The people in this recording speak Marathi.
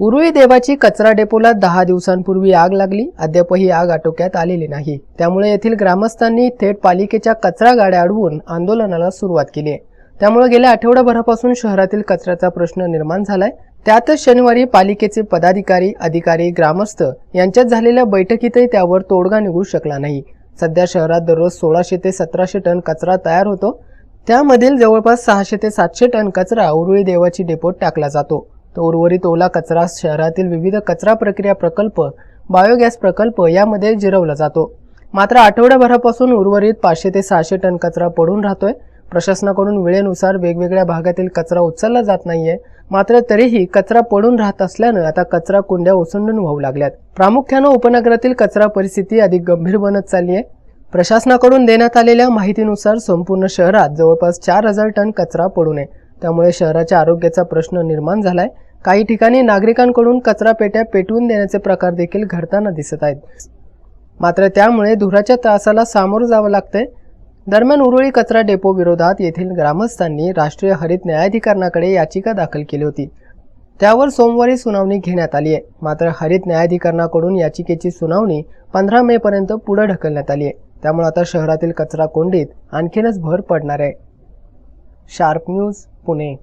उरुळी देवाची कचरा डेपोला दहा दिवसांपूर्वी आग लागली. अद्यापही आग आटोक्यात आलेली नाही. त्यामुळे येथील ग्रामस्थांनी थेट पालिकेच्या कचरा गाड्या अडवून आंदोलनाला सुरुवात केली आहे. त्यामुळे गेल्या आठवडाभरापासून शहरातील कचऱ्याचा प्रश्न निर्माण झालाय. त्यातच शनिवारी पालिकेचे पदाधिकारी अधिकारी ग्रामस्थ यांच्यात झालेल्या बैठकीतही त्यावर तोडगा निघू शकला नाही. सध्या शहरात दररोज सोळाशे ते सतराशे टन कचरा तयार होतो. त्यामधील जवळपास सहाशे ते सातशे टन कचरा उरुळी देवाची डेपोत टाकला जातो. तर उर्वरित ओला कचरा शहरातील विविध कचरा प्रक्रिया प्रकल्प बायोगॅस प्रकल्प यामध्ये जिरवला जातो. मात्र आठवड्याभरापासून उर्वरित पाचशे ते सहाशे टन कचरा पडून राहतोय. प्रशासनाकडून वेळेनुसार वेगवेगळ्या भागातील कचरा उचलला जात नाहीये. मात्र तरीही कचरा पडून राहत असल्यानं आता कचरा कुंड्या ओसंडून वाहू लागल्यात. प्रामुख्यानं उपनगरातील कचरा परिस्थिती अधिक गंभीर बनत चालली आहे प्रशासनाकडून देण्यात आलेल्या माहितीनुसार संपूर्ण शहरात जवळपास चार हजार टन कचरा पडू नये. त्यामुळे शहराच्या आरोग्याचा प्रश्न निर्माण झालाय. काही ठिकाणी नागरिकांकडून कचरा पेट्या पेटवून देण्याचे प्रकार देखील घडताना दिसत आहेत. मात्र त्यामुळे धुराच्या त्रासाला सामोरं जावं लागतंय. दरम्यान उरुळी कचरा डेपो विरोधात येथील ग्रामस्थांनी राष्ट्रीय हरित न्यायाधिकरणाकडे याचिका दाखल केली होती. त्यावर सोमवारी सुनावणी घेण्यात आली आहे. मात्र हरित न्यायाधिकरणाकडून याचिकेची सुनावणी पंधरा मे पर्यंत पुढे ढकलण्यात आली आहे. त्यामुळे आता शहरातील कचरा कोंडीत आणखीनच भर पडणार आहे. Sharp news Pune.